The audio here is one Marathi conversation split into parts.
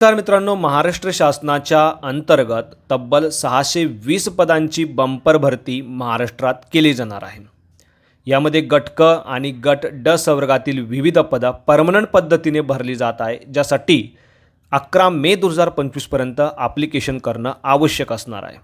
नमस्कार मित्रांनो महाराष्ट्र शासनाच्या अंतर्गत तब्बल सहाशे वीस पदांची बंपर भरती महाराष्ट्रात केली जाणार आहे. यामध्ये गट क आणि गट ड संवर्गातील विविध पदं परमनंट पद्धतीने भरली जात आहे ज्यासाठी अकरा मे दोन हजार पंचवीसपर्यंत ॲप्लिकेशन करणं आवश्यक असणार आहे.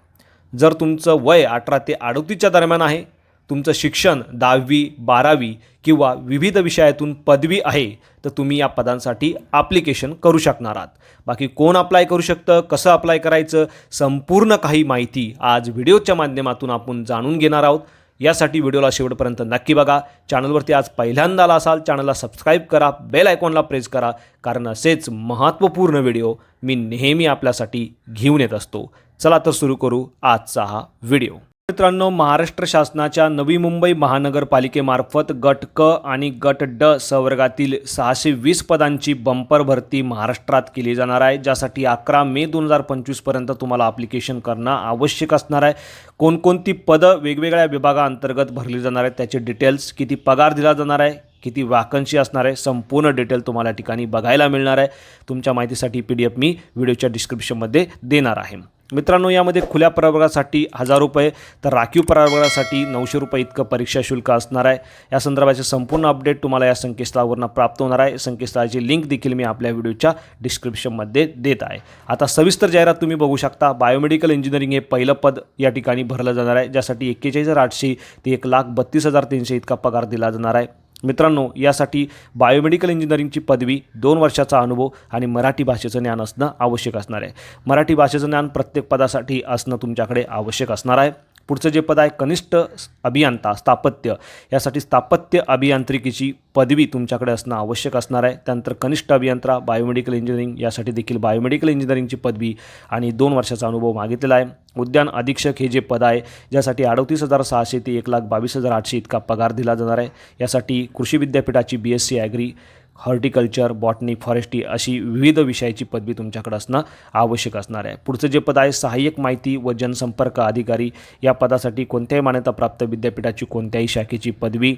जर तुमचं वय अठरा ते अडतीसच्या दरम्यान आहे तुमचं शिक्षण दहावी बारावी किंवा विविध विषयातून पदवी आहे तर तुम्ही या पदांसाठी ॲप्लिकेशन करू शकणार आहात. बाकी कोण अप्लाय करू शकतं कसं अप्लाय करायचं संपूर्ण काही माहिती आज व्हिडिओच्या माध्यमातून आपण जाणून घेणार आहोत. यासाठी व्हिडिओला शेवटपर्यंत नक्की बघा. चॅनलवरती आज पहिल्यांदा आला असाल चॅनलला सबस्क्राईब करा बेल आयकॉनला प्रेस करा कारण असेच महत्त्वपूर्ण व्हिडिओ मी नेहमी आपल्यासाठी घेऊन येत असतो. चला तर सुरू करू आजचा हा व्हिडिओ. मित्रांनो महाराष्ट्र शासनाच्या नवी मुंबई महानगरपालिकेमार्फत गट क आणि गट ड संवर्गातील सहाशे वीस पदांची बंपर भरती महाराष्ट्रात केली जाणार आहे ज्यासाठी अकरा मे दोन हजार पंचवीसपर्यंत तुम्हाला ॲप्लिकेशन करणं आवश्यक असणार आहे. कोणकोणती पदं वेगवेगळ्या विभागाअंतर्गत भरली जाणार आहेत त्याचे डिटेल्स किती पगार दिला जाणार आहे किती वॅकन्सी असणार आहे संपूर्ण डिटेल तुम्हाला ठिकाणी बघायला मिळणार आहे. तुमच्या माहितीसाठी पी डी एफ मी व्हिडिओच्या डिस्क्रिप्शनमध्ये देणार आहे. मित्रांनो यामध्ये खुल्या प्रवर्गासाठी हजार रुपये तर राखीव प्रवर्गासाठी नऊशे रुपये इतकं परीक्षा शुल्क असणार आहे. या संदर्भाचे संपूर्ण अपडेट तुम्हाला या संकेतस्थळावरनं प्राप्त होणार आहे. संकेतस्थळाची लिंक देखील मी आपल्या व्हिडिओच्या डिस्क्रिप्शनमध्ये देत आहे. आता सविस्तर जाहिरात तुम्ही बघू शकता. बायोमेडिकल इंजिनिअरिंग हे पहिलं पद या ठिकाणी भरलं जाणार आहे ज्यासाठी एक्केचाळीस हजार आठशे ते एक लाख बत्तीस हजार तीनशे इतका पगार दिला जाणार आहे. मित्रांनो यासाठी बायोमेडिकल इंजिनिअरिंगची पदवी दोन वर्षाचा अनुभव आणि मराठी भाषेचं ज्ञान असणं आवश्यक असणार आहे. मराठी भाषेचं ज्ञान प्रत्येक पदासाठी असणं तुमच्याकडे आवश्यक असणार आहे. पुढचं जे पद आहे कनिष्ठ अभियंता स्थापत्य. यासाठी स्थापत्य अभियांत्रिकीची पदवी तुमच्याकडे असणं आवश्यक असणार आहे. त्यानंतर कनिष्ठ अभियंता बायोमेडिकल इंजिनिअरिंग यासाठी देखील बायोमेडिकल इंजिनिअरिंगची पदवी आणि दोन वर्षाचा अनुभव मागितलेला आहे. उद्यान अधीक्षक हे जे पद आहे ज्यासाठी अडतीस हजार सहाशे ते एक लाख बावीस हजार आठशे इतका पगार दिला जाणार आहे. यासाठी कृषी विद्यापीठाची B S C agri horticulture botany forestry अशी विविध विषयाची पदवी तुमच्याकडे असणं आवश्यक असणार आहे. पुढचं जे पद आहे सहाय्यक माहिती व जनसंपर्क अधिकारी. या पदासाठी कोणत्याही मान्यताप्राप्त विद्यापीठाची कोणत्याही शाखेची पदवी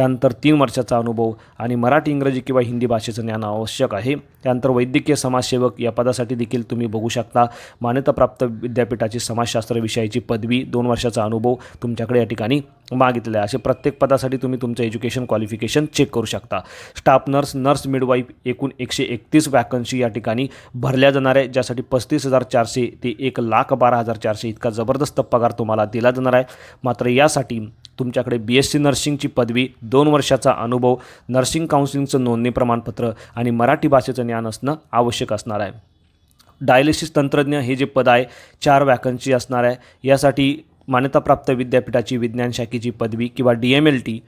त्यानंतर तीन वर्षाचा अनुभव आणि मराठी इंग्रजी किंवा हिंदी भाषेचं ज्ञान आवश्यक आहे. त्यानंतर वैद्यकीय समाजसेवक या पदासाठी देखील तुम्ही बघू शकता. मान्यताप्राप्त विद्यापीठाची समाजशास्त्र विषयाची पदवी दोन वर्षाचा अनुभव तुमच्याकडे या ठिकाणी मागितले आहे. असे प्रत्येक पदासाठी तुम्ही तुमचं एज्युकेशन क्वालिफिकेशन चेक करू शकता. स्टाफ नर्स नर्स मिडवाईफ एकूण एकशे एकतीस वॅकन्सी या ठिकाणी भरल्या जाणार आहे ज्यासाठी पस्तीस हजार चारशे ते एक लाख बारा हजार चारशे इतका जबरदस्त पगार तुम्हाला दिला जाणार आहे. मात्र यासाठी तुमच्याकडे बी एस सी नर्सिंगची पदवी दोन वर्षाचा अनुभव नर्सिंग काउन्सिलिंगचं नोंदणी प्रमाणपत्र आणि मराठी भाषेचं ज्ञान असणं आवश्यक असणार आहे. डायलिसिस तंत्रज्ञ हे जे पद आहे चार वॅकन्सी असणार आहे. यासाठी मान्यताप्राप्त विद्यापीठाची विज्ञान शाखेची पदवी किंवा डी एम एल टी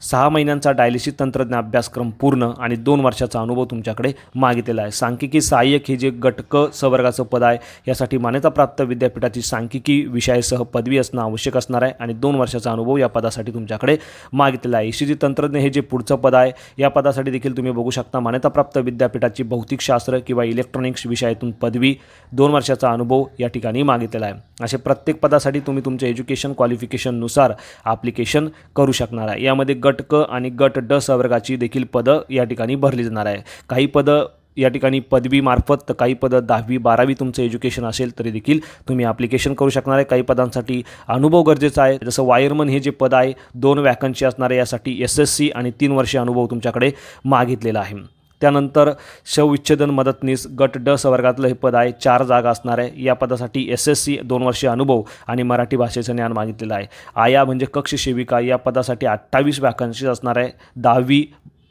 सहा महिन्यांचा डायलिसिस तंत्रज्ञ अभ्यासक्रम पूर्ण आणि दोन वर्षाचा अनुभव तुमच्याकडे मागितलेला आहे. सांख्यिकी सहाय्यक हे जे गटक सवर्गाचं पद आहे यासाठी मान्यताप्राप्त विद्यापीठाची सांख्यिकी विषयासह पदवी असणं आवश्यक असणार आहे आणि दोन वर्षाचा अनुभव या पदासाठी तुमच्याकडे मागितलेला आहे. ईशीजी तंत्रज्ञ हे जे पुढचं पद आहे या पदासाठी देखील तुम्ही बघू शकता मान्यताप्राप्त विद्यापीठाची भौतिकशास्त्र किंवा इलेक्ट्रॉनिक्स विषयातून पदवी दोन वर्षाचा अनुभव या ठिकाणी मागितलेला आहे. असे प्रत्येक पदासाठी तुम्ही तुमच्या एज्युकेशन क्वालिफिकेशननुसार ॲप्लिकेशन करू शकणार आहे. यामध्ये गट क आणि गट ड संवर्गाची देखील पदं या ठिकाणी भरली जाणार आहे. काही पदं या ठिकाणी पदवीमार्फत तर काही पदं दहावी बारावी तुमचं एज्युकेशन असेल तरी देखील तुम्ही ॲप्लिकेशन करू शकणार आहे. काही पदांसाठी अनुभव गरजेचा आहे. जसं वायरमन हे जे पद आहे दोन वॅकन्सी असणार आहे यासाठी एस एस सी आणि तीन वर्षे अनुभव तुमच्याकडे मागितलेला आहे. त्यानंतर शवविच्छेदन मदतनीस गट ड स्वर्गातलं हे पद आहे चार जागा असणार आहे. या पदासाठी एस एस सी दोन वर्षे अनुभव आणि मराठी भाषेचं ज्ञान मागितलेलं आहे. आया म्हणजे कक्ष सेविका या पदासाठी अठ्ठावीस वॅकन्सीज असणार आहे. दहावी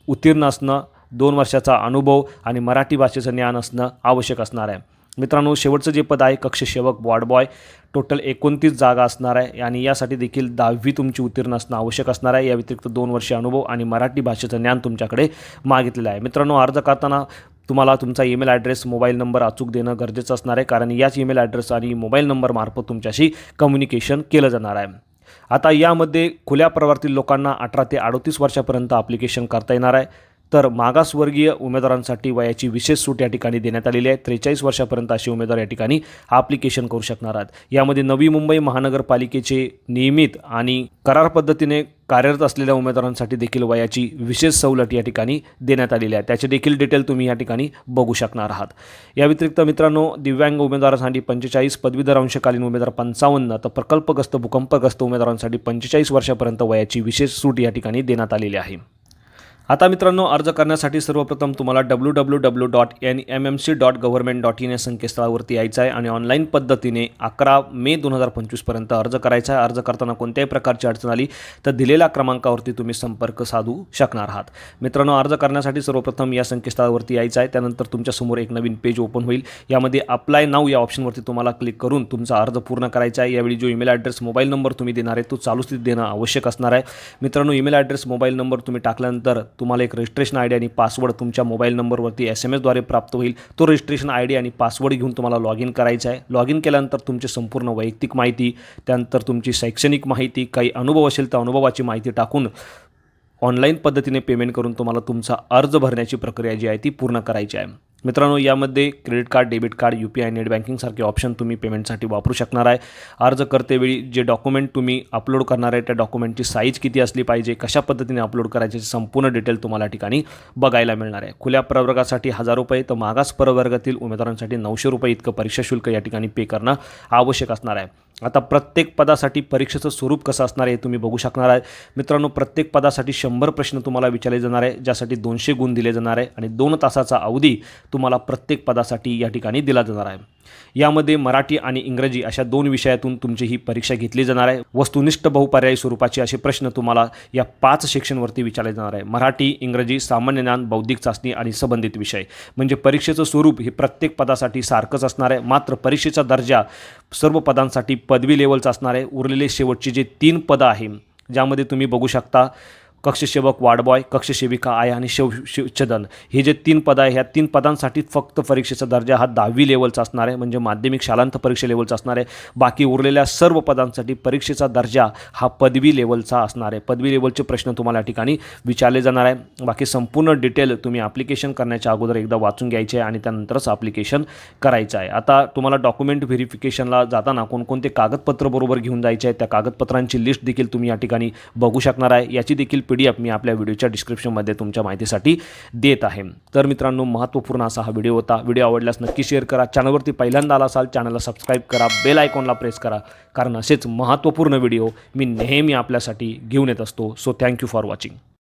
उत्तीर्ण असणं दोन वर्षाचा अनुभव आणि मराठी भाषेचं ज्ञान असणं आवश्यक असणार आहे. मित्रांनो शेवटचं जे पद आहे कक्षसेवक वॉर्ड बॉय. टोटल एकोणतीस जागा असणार आहे. आणि यासाठी देखील दहावी तुमची उत्तीर्ण असणं आवश्यक असणार आहे. या व्यतिरिक्त दोन वर्षे अनुभव आणि मराठी भाषेचं ज्ञान तुमच्याकडे मागितलेलं आहे. मित्रांनो अर्ज करताना तुम्हाला तुमचा ईमेल ॲड्रेस मोबाईल नंबर अचूक देणं गरजेचं असणार आहे. कारण याच ईमेल ॲड्रेस आणि मोबाईल नंबरमार्फत तुमच्याशी कम्युनिकेशन केलं जाणार आहे. आता यामध्ये खुल्या प्रवर्तील लोकांना अठरा ते अडतीस वर्षापर्यंत ॲप्लिकेशन करता येणार आहे. तर मागासवर्गीय उमेदवारांसाठी वयाची विशेष सूट या ठिकाणी देण्यात आलेली आहे. त्रेचाळीस वर्षापर्यंत असे उमेदवार या ठिकाणी ॲप्लिकेशन करू शकणार आहेत. यामध्ये नवी मुंबई महानगरपालिकेचे नियमित आणि करार पद्धतीने कार्यरत असलेल्या उमेदवारांसाठी देखील वयाची विशेष सवलत या ठिकाणी देण्यात आलेली आहे. त्याचे देखील डिटेल तुम्ही या ठिकाणी बघू शकणार आहात. या व्यतिरिक्त मित्रांनो दिव्यांग उमेदवारांसाठी पंचेचाळीस पदवीधर अंशकालीन उमेदवार पंचावन्न तर प्रकल्पग्रस्त भूकंपग्रस्त उमेदवारांसाठी पंचेचाळीस वर्षापर्यंत वयाची विशेष सूट या ठिकाणी देण्यात आलेली आहे. आता मित्रांनो अर्ज करण्यासाठी सर्वप्रथम तुम्हाला W W W dot N M M C dot government dot in या संकेतस्थळावरती यायचं आहे आणि ऑनलाईन पद्धतीने अकरा मे दोन हजार पंचवीसपर्यंत अर्ज करायचा आहे. अर्ज करताना कोणत्याही प्रकारची अडचण आली तर दिलेल्या क्रमांकावरती तुम्ही संपर्क साधू शकणार आहात. मित्रांनो अर्ज करण्यासाठी सर्वप्रथम या संकेतस्थळावरती यायचं आहे. त्यानंतर तुमच्यासमोर एक नवीन पेज ओपन होईल. यामध्ये अप्लाय नाव या ऑप्शनवरती तुम्हाला क्लिक करून तुमचा अर्ज पूर्ण करायचा आहे. यावेळी जो ईमेल ॲड्रेस मोबाईल नंबर तुम्ही देणार आहे तो चालू स्थितीत देणं आवश्यक असणार आहे. मित्रांनो ईमेल ॲड्रेस मोबाईल नंबर तुम्ही टाकल्यानंतर तुम्हाला एक रजिस्ट्रेशन आय डी आणि पासवर्ड तुमच्या मोबाईल नंबरवरती एस एम एसद्वारे प्राप्त होईल. तो रजिस्ट्रेशन आय डी आणि पासवर्ड घेऊन तुम्हाला लॉग इन करायचा आहे. लॉग इन केल्यानंतर तुमची संपूर्ण वैयक्तिक माहिती त्यानंतर तुमची शैक्षणिक माहिती काही अनुभव असेल तर अनुभवाची माहिती टाकून ऑनलाईन पद्धतीने पेमेंट करून तुम्हाला तुमचा अर्ज भरण्याची प्रक्रिया जी आहे ती पूर्ण करायची आहे. मित्रांनो यामध्ये credit card debit card U P I net बँकिंगसारखे option तुम्ही पेमेंटसाठी वापरू शकणार आहे. अर्ज करतेवेळी जे डॉक्युमेंट तुम्ही अपलोड करणार आहे त्या डॉक्युमेंटची साईज किती असली पाहिजे कशा पद्धतीने अपलोड करायचे संपूर्ण डिटेल तुम्हाला ठिकाणी बघायला मिळणार आहे. खुल्या प्रवर्गासाठी हजार रुपये तर मागास प्रवर्गातील उमेदवारांसाठी नऊशे रुपये इतकं परीक्षा शुल्क या ठिकाणी पे करणं आवश्यक असणार आहे. आता प्रत्येक पदासाठी परीक्षेचं स्वरूप कसं असणार आहे हे तुम्ही बघू शकणार आहे. मित्रांनो प्रत्येक पदासाठी शंभर प्रश्न तुम्हाला विचारले जाणार आहे ज्यासाठी दोनशे गुण दिले जाणार आहे आणि दोन तासाचा अवधी तुम्हाला प्रत्येक पदासाठी या ठिकाणी दिला जाणार आहे. यामध्ये मराठी आणि इंग्रजी अशा दोन विषयातून तुमची ही परीक्षा घेतली जाणार आहे. वस्तुनिष्ठ बहुपर्यायी स्वरूपाचे असे प्रश्न तुम्हाला या पाच सेक्शनवरती विचारले जाणार आहे. मराठी इंग्रजी सामान्य ज्ञान बौद्धिक चाचणी आणि संबंधित विषय. म्हणजे परीक्षेचं स्वरूप हे प्रत्येक पदासाठी सारखंच असणार आहे. मात्र परीक्षेचा दर्जा सर्व पदांसाठी पदवी लेवलचा असणार आहे. उरलेले शेवटचे जे तीन पदं आहे ज्यामध्ये तुम्ही बघू शकता कक्षसेवक वार्डबॉय कक्षसेविका आय आणि शिव शिवच्छदन हे जे तीन पदं आहे ह्या तीन पदांसाठी फक्त परीक्षेचा दर्जा हा दहावी लेवलचा असणार आहे. म्हणजे माध्यमिक शालांत परीक्षा लेवलचा असणार आहे. बाकी उरलेल्या सर्व पदांसाठी परीक्षेचा दर्जा हा पदवी लेवलचा असणार आहे. पदवी लेवलचे प्रश्न तुम्हाला या ठिकाणी विचारले जाणार आहे. बाकी संपूर्ण डिटेल तुम्ही ॲप्लिकेशन करण्याच्या अगोदर एकदा वाचून घ्यायचे आहे आणि त्यानंतरच ॲप्लिकेशन करायचं आहे. आता तुम्हाला डॉक्युमेंट व्हेरिफिकेशनला जाताना कोणकोणते कागदपत्र बरोबर घेऊन जायचे आहे त्या कागदपत्रांची लिस्ट देखील तुम्ही या ठिकाणी बघू शकणार आहे. याची देखील पी डी एफ मी आपल्या व्हिडिओच्या डिस्क्रिप्शनमध्ये तुमच्या माहितीसाठी देत आहे. तर मित्रांनो महत्त्वपूर्ण असा हा व्हिडिओ होता. व्हिडिओ आवडल्यास नक्की शेअर करा. चॅनलवरती पहिल्यांदा आला असाल चॅनलला सबस्क्राईब करा. बेल आयकॉनला प्रेस करा. कारण असेच महत्त्वपूर्ण व्हिडिओ मी नेहमी आपल्यासाठी घेऊन येत असतो. So thank you for watching